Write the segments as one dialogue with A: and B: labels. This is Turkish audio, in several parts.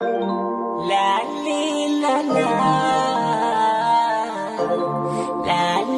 A: La li la la. La li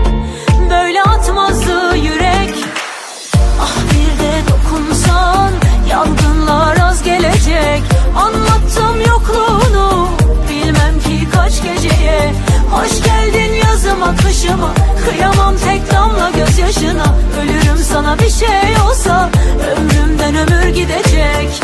A: tek damla gözyaşına. Ölürüm sana bir şey olsa Ömrümden ömür gidecek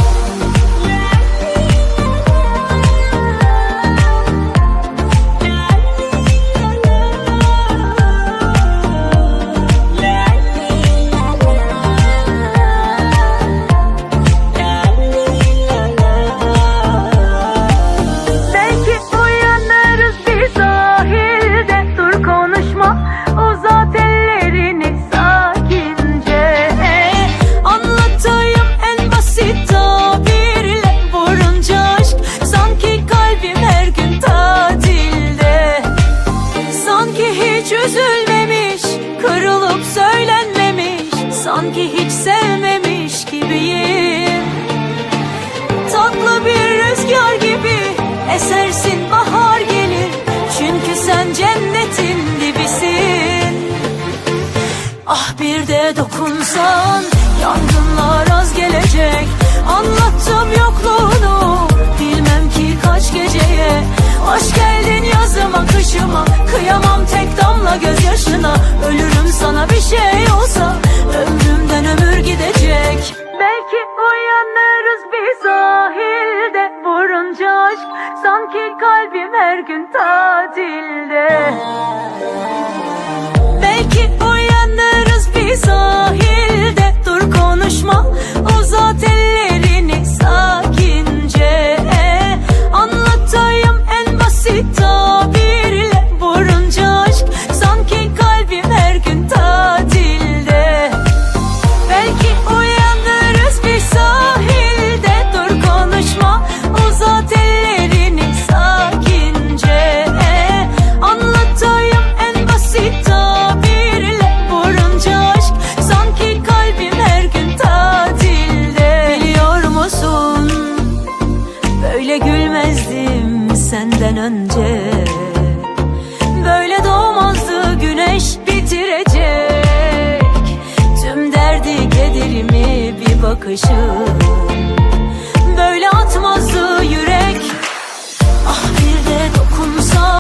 A: dokunsan Yangınlar az gelecek. Anlattım yokluğunu Bilmem ki kaç geceye. Hoş geldin yazıma kışıma Kıyamam tek damla gözyaşına. Ölürüm sana bir şey olsa Ömrümden ömür gidecek. Belki uyanırız bir sahilde Vurunca aşk Sanki kalbim her gün tatilde. Belki uyanırız önce Böyle doğmazdı güneş bitirecek. Tüm derdi kederimi bir bakışım